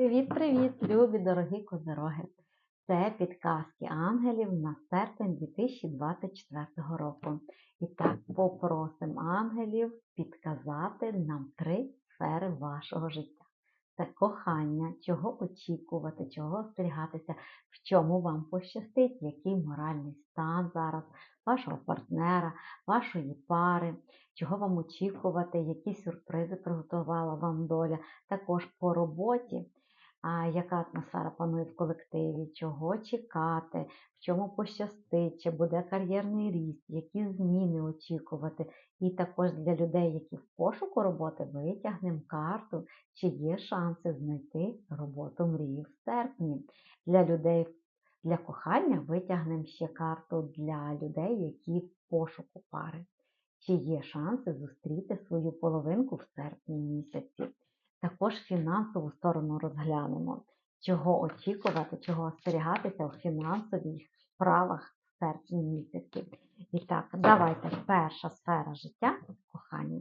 Привіт-привіт, любі дорогі козероги! Це підказки ангелів на серпень 2024 року. І так попросимо ангелів підказати нам три сфери вашого життя. Це кохання, чого очікувати, чого остерігатися, в чому вам пощастить, який моральний стан зараз, вашого партнера, вашої пари, чого вам очікувати, які сюрпризи приготувала вам доля, також по роботі яка атмосфера панує в колективі, чого чекати, в чому пощастить, чи буде кар'єрний ріст, які зміни очікувати. І також для людей, які в пошуку роботи, витягнемо карту, чи є шанси знайти роботу мрії в серпні. Для людей для кохання витягнемо ще карту для людей, які в пошуку пари. Чи є шанси зустріти свою половинку в серпні місяці? Також фінансову сторону розглянемо, чого очікувати, чого остерігатися у фінансових справах в серпні місяці. І так, давайте перша сфера життя кохання.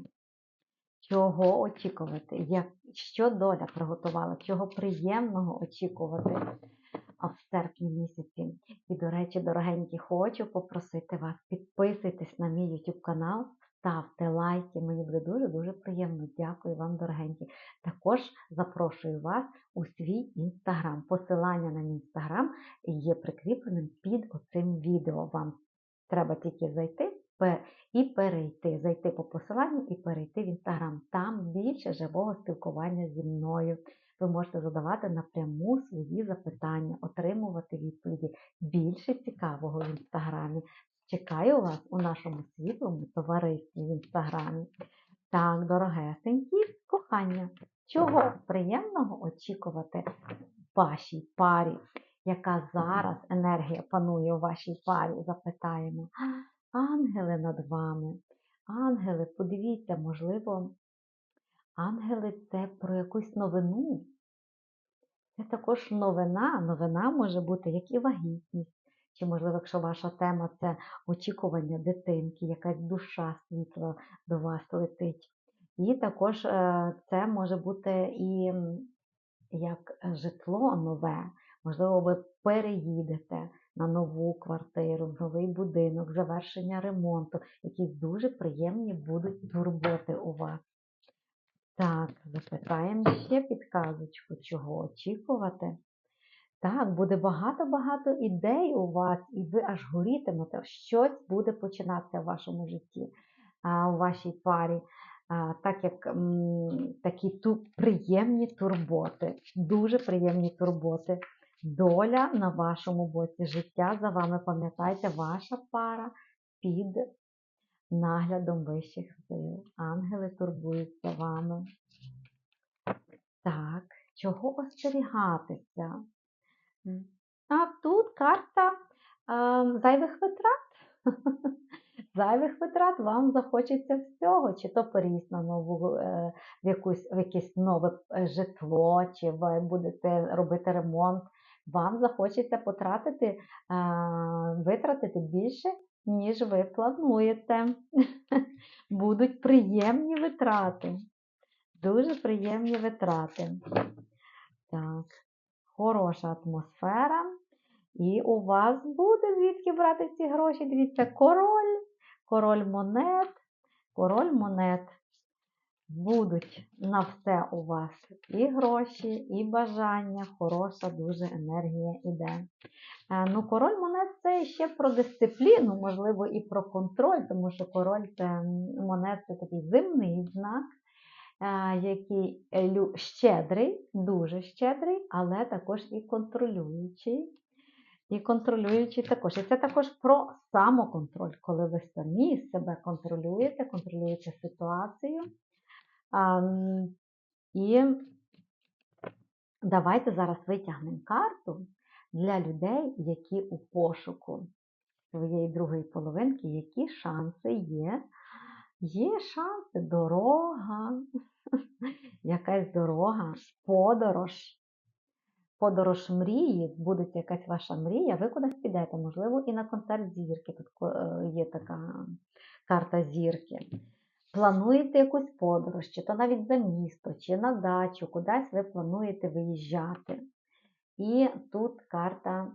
Чого очікувати? Як, Що доля приготувала, чого приємного очікувати в серпні місяці. І, до речі, дорогенькі, хочу попросити вас, підписуйтесь на мій YouTube канал, ставте лайки, мені буде дуже-дуже приємно. Дякую вам, дорогенькі. Також запрошую вас у свій інстаграм. Посилання на інстаграм є прикріпленим під оцим відео. Вам треба тільки зайти і перейти. Зайти по посиланню і перейти в інстаграм. Там більше живого спілкування зі мною. Ви можете задавати напряму свої запитання, отримувати відповіді. Більше цікавого в інстаграмі. Чекаю вас у нашому світлому товаристві в інстаграмі. Так, дорогесенькі, кохання, чого приємного очікувати вашій парі? Яка зараз енергія панує у вашій парі? Запитаємо. Ангели над вами. Ангели, подивіться, можливо, ангели це про якусь новину. Це також новина. Новина може бути як і вагітність, чи, можливо, якщо ваша тема це очікування дитинки, якась душа світла до вас летить. І також е, це може бути і як житло нове. Можливо, ви переїдете на нову квартиру, новий будинок, завершення ремонту. Якісь дуже приємні будуть турботи у вас. Так, запитаємо ще підказочку, чого очікувати. Так, буде багато-багато ідей у вас, і ви аж горітимете, щось буде починатися в вашому житті, у вашій парі. Так як такі ту, приємні турботи, дуже приємні турботи. Доля на вашому боці, життя за вами, пам'ятайте, ваша пара під наглядом вищих сил. Ангели турбуються вами. Так, чого остерігатися? А тут карта е, зайвих витрат. Зайвих витрат вам захочеться всього, чи то переїзд на нову е, в, якусь, в якесь нове е, житло, чи ви будете робити ремонт. Вам захочеться потратити, е, витратити більше, ніж ви плануєте. Будуть приємні витрати. Дуже приємні витрати. Так хороша атмосфера. І у вас буде звідки брати ці гроші. Дивіться, король, король монет, король монет. Будуть на все у вас і гроші, і бажання, хороша дуже енергія іде. Е, ну, Король монет це ще про дисципліну, можливо, і про контроль, тому що король це монет це такий зимний знак який щедрий, дуже щедрий, але також і контролюючий. І контролюючий також. І це також про самоконтроль, коли ви самі себе контролюєте, контролюєте ситуацію. І давайте зараз витягнемо карту для людей, які у пошуку своєї другої половинки, які шанси є Є шанси, дорога, якась дорога, подорож. Подорож мрії, буде якась ваша мрія, ви кудись підете, можливо, і на концерт зірки. Тут е, є така карта зірки. плануєте якусь подорож, чи то навіть за місто, чи на дачу, кудись ви плануєте виїжджати. І тут карта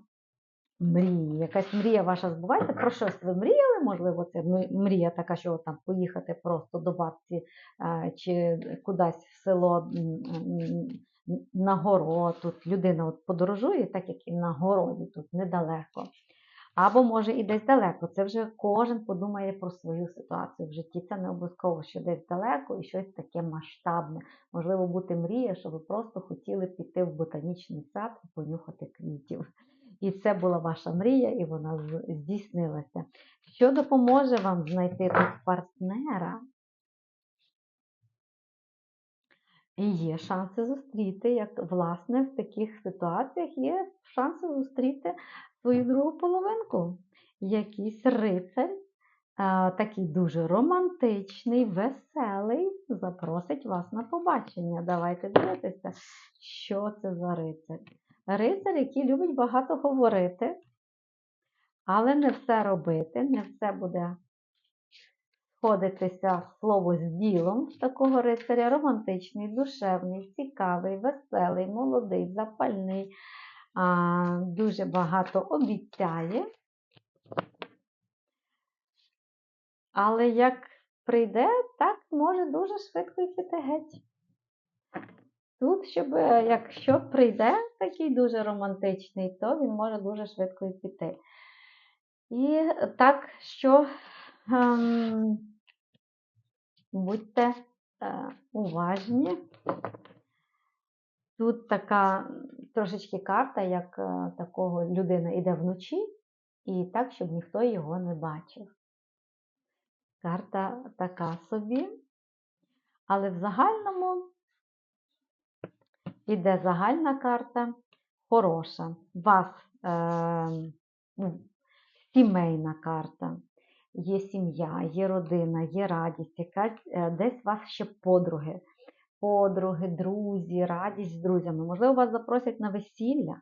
мрії. Якась мрія ваша збувається. Про щось ви мріяли? Можливо, це мрія така, що там поїхати просто до бабці чи кудись в село на город. Тут людина от подорожує, так як і на городі, тут недалеко. Або може і десь далеко. Це вже кожен подумає про свою ситуацію в житті. Це не обов'язково, що десь далеко і щось таке масштабне. Можливо, бути мрія, що ви просто хотіли піти в ботанічний сад і понюхати квітів. І це була ваша мрія, і вона здійснилася. Що допоможе вам знайти тут партнера? І є шанси зустріти, як власне в таких ситуаціях є шанси зустріти свою другу половинку. Якийсь рицар, такий дуже романтичний, веселий, запросить вас на побачення. Давайте дивитися, що це за рицар. Рицар, який любить багато говорити, але не все робити, не все буде сходитися слово з ділом такого рицаря романтичний, душевний, цікавий, веселий, молодий, запальний, а, дуже багато обіцяє. Але як прийде, так може дуже швидко піти геть. Тут, щоб е, якщо прийде такий дуже романтичний, то він може дуже швидко і піти. І так, що ем, будьте е, уважні. Тут така трошечки карта, як е, такого людина йде вночі, і так, щоб ніхто його не бачив. Карта така собі. Але в загальному іде загальна карта хороша. Вас е, ну, сімейна карта. Є сім'я, є родина, є радість, якась е, десь вас ще подруги. Подруги, друзі, радість з друзями. Можливо, вас запросять на весілля.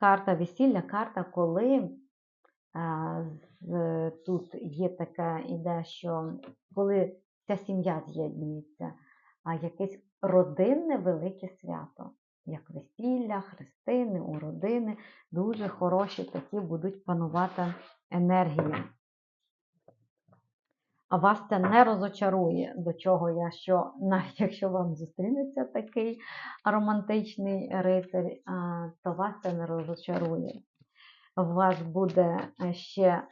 Карта весілля, карта, коли а, з, тут є така ідея, що коли ця сім'я з'єднується, а якесь родинне велике свято, як весілля, хрестини, уродини, дуже хороші такі будуть панувати енергії. А вас це не розочарує, до чого я що, навіть якщо вам зустрінеться такий романтичний рицар, то вас це не розочарує. У вас буде ще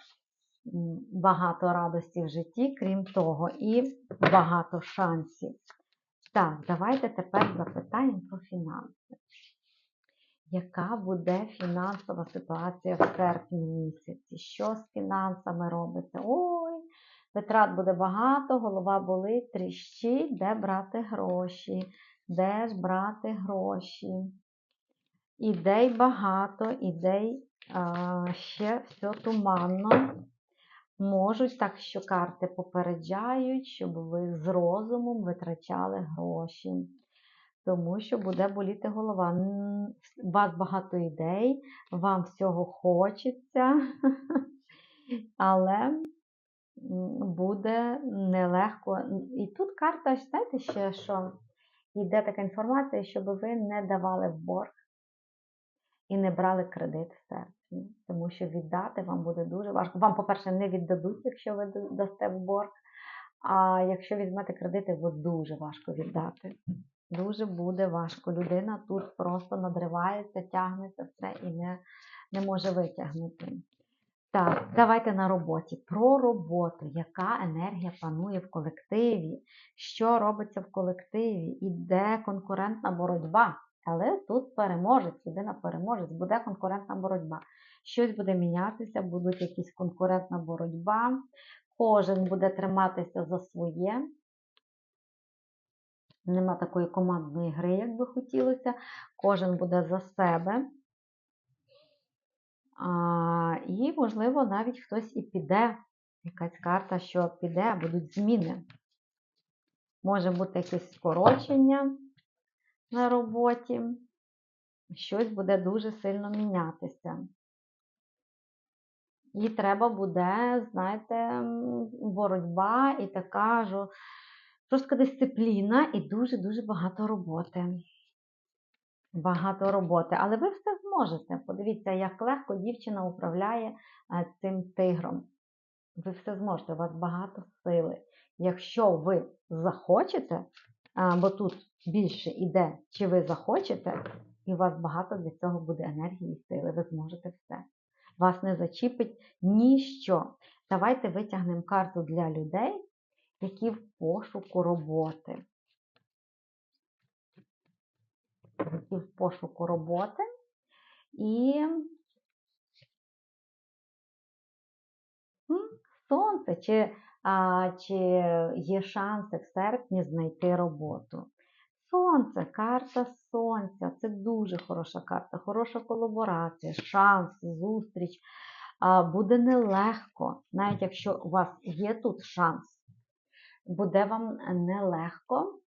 багато радості в житті, крім того, і багато шансів. Так, давайте тепер запитаємо про фінанси. Яка буде фінансова ситуація в серпні місяці? Що з фінансами робиться? Ой, витрат буде багато, голова болить, тріщить, де брати гроші, де ж брати гроші. Ідей багато, ідей а, ще все туманно. Можуть так, що карти попереджають, щоб ви з розумом витрачали гроші. Тому що буде боліти голова. У вас багато ідей, вам всього хочеться, але буде нелегко. І тут карта, знаєте, ще що йде така інформація, щоб ви не давали в борг і не брали кредит в серпні, тому що віддати вам буде дуже важко. Вам, по-перше, не віддадуть, якщо ви дасте в борг. А якщо візьмете кредити, його дуже важко віддати. Дуже буде важко. Людина тут просто надривається, тягнеться все і не, не може витягнути. Так, давайте на роботі. Про роботу. Яка енергія панує в колективі? Що робиться в колективі? Іде конкурентна боротьба. Але тут переможець, людина переможець, буде конкурентна боротьба. Щось буде мінятися, будуть якісь конкурентна боротьба. Кожен буде триматися за своє. Нема такої командної гри, як би хотілося. Кожен буде за себе. А, і, можливо, навіть хтось і піде. Якась карта, що піде, будуть зміни. Може бути якесь скорочення на роботі. Щось буде дуже сильно мінятися. І треба буде, знаєте, боротьба і така жо- жорстка дисципліна і дуже-дуже багато роботи. Багато роботи, але ви все зможете. Подивіться, як легко дівчина управляє е, цим тигром. Ви все зможете, у вас багато сили. Якщо ви захочете, бо тут більше іде, чи ви захочете, і у вас багато для цього буде енергії і сили, ви зможете все. Вас не зачіпить ніщо. Давайте витягнемо карту для людей, які в пошуку роботи. Які в пошуку роботи. І сонце, чи, чи є шанси в серпні знайти роботу. Сонце, карта сонця це дуже хороша карта, хороша колаборація, шанс, зустріч. Буде нелегко, навіть якщо у вас є тут шанс, буде вам нелегко.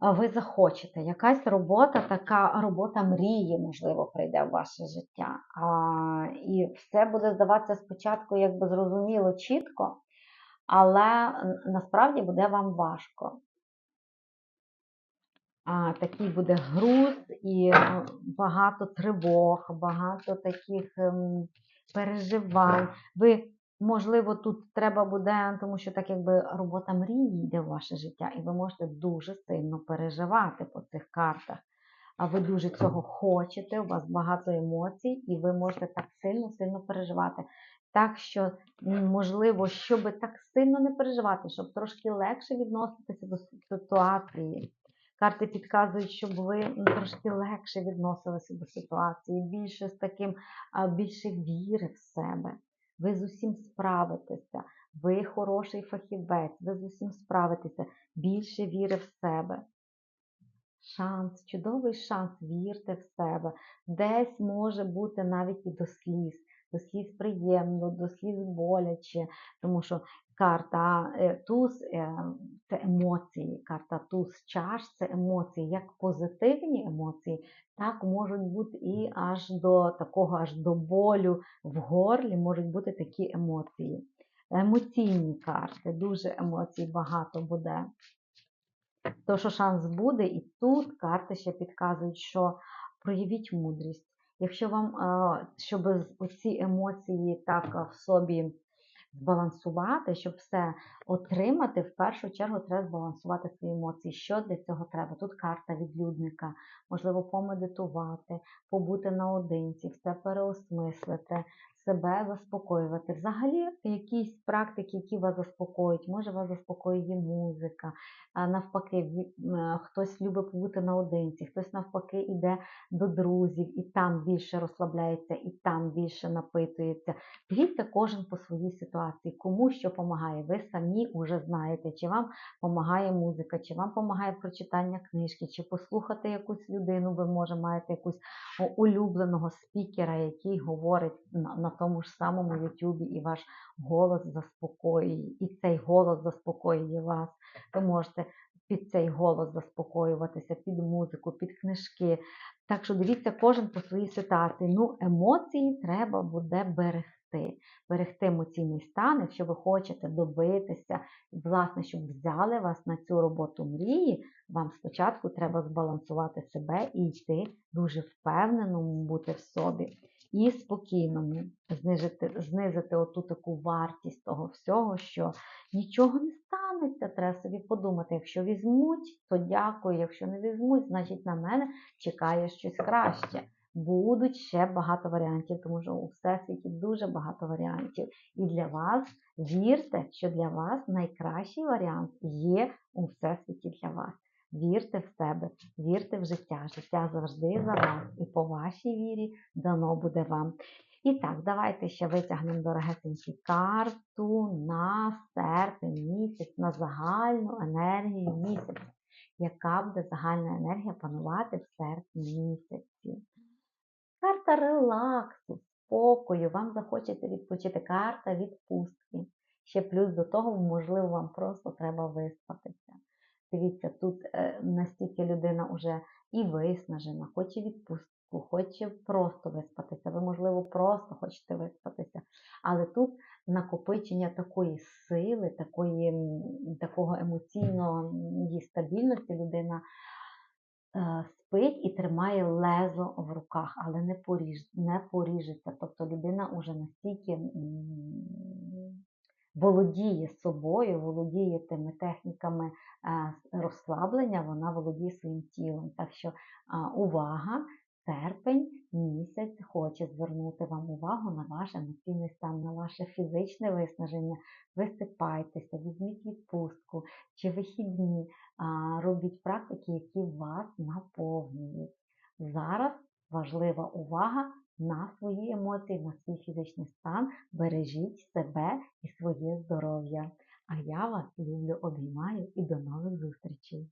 Ви захочете, якась робота, така робота мрії, можливо, прийде в ваше життя. А, І все буде здаватися спочатку, якби зрозуміло, чітко, але насправді буде вам важко такий буде груз і е, багато тривог, багато таких ем, переживань. Ви, можливо, тут треба буде, тому що так якби робота мрії йде в ваше життя, і ви можете дуже сильно переживати по цих картах. А ви дуже цього хочете, у вас багато емоцій, і ви можете так сильно-сильно переживати. Так що, можливо, щоб так сильно не переживати, щоб трошки легше відноситися до ситуації. Карти підказують, щоб ви трошки легше відносилися до ситуації, більше з таким, більше віри в себе. Ви з усім справитеся, ви хороший фахівець, ви з усім справитеся, більше віри в себе. Шанс, чудовий шанс, вірте в себе. Десь може бути навіть і до сліз, до сліз приємно, до сліз боляче, тому що карта е, туз е, це емоції, карта туз чаш це емоції, як позитивні емоції, так можуть бути і аж до такого, аж до болю в горлі можуть бути такі емоції. Емоційні карти, дуже емоцій багато буде. То, що шанс буде, і тут карти ще підказують, що проявіть мудрість. Якщо вам, е, щоб ці емоції так е, в собі збалансувати, щоб все отримати, в першу чергу треба збалансувати свої емоції. Що для цього треба? Тут карта відлюдника, можливо, помедитувати, побути наодинці, все переосмислити, себе заспокоювати. Взагалі, якісь практики, які вас заспокоюють, може вас заспокоює музика, навпаки, е, хтось любить побути наодинці, хтось навпаки йде до друзів і там більше розслабляється, і там більше напитується. Дивіться кожен по своїй ситуації, кому що допомагає. Ви самі вже знаєте, чи вам допомагає музика, чи вам допомагає прочитання книжки, чи послухати якусь людину, ви може маєте якусь улюбленого спікера, який говорить на тому ж самому Ютубі, і ваш голос заспокоює, і цей голос заспокоює вас. Ви можете під цей голос заспокоюватися, під музику, під книжки. Так що дивіться кожен по своїй ситуації. Ну, емоції треба буде берегти. Берегти емоційний стан, якщо ви хочете добитися, власне, щоб взяли вас на цю роботу мрії, вам спочатку треба збалансувати себе і йти дуже впевненому бути в собі і спокійному, знизити, знизити оту таку вартість того всього, що нічого не станеться. Треба собі подумати, якщо візьмуть, то дякую. Якщо не візьмуть, значить на мене чекає щось краще. Будуть ще багато варіантів, тому що у всесвіті дуже багато варіантів. І для вас вірте, що для вас найкращий варіант є у всесвіті для вас. Вірте в себе, вірте в життя. Життя завжди за вас. І по вашій вірі дано буде вам. І так, давайте ще витягнемо дорогесенькі карту на серпень місяць, на загальну енергію місяця. Яка буде загальна енергія панувати в серпні місяці? Карта релаксу, спокою, вам захочеться відпочити. Карта відпустки. Ще плюс до того, можливо, вам просто треба виспатися. Дивіться, тут е, настільки людина вже і виснажена, хоче відпустку, хоче просто виспатися. Ви, можливо, просто хочете виспатися. Але тут накопичення такої сили, такої, такого емоційної стабільності людина е, спить і тримає лезо в руках, але не, поріж, не поріжеться. Тобто людина вже настільки володіє собою, володіє тими техніками е, розслаблення, вона володіє своїм тілом. Так що увага, серпень місяць хоче звернути вам увагу на ваш емоційний стан, на ваше фізичне виснаження. Висипайтеся, візьміть відпустку чи вихідні, робіть практики, які вас наповнюють. Зараз важлива увага на свої емоції, на свій фізичний стан. Бережіть себе і своє здоров'я. А я вас люблю, обіймаю і до нових зустрічей!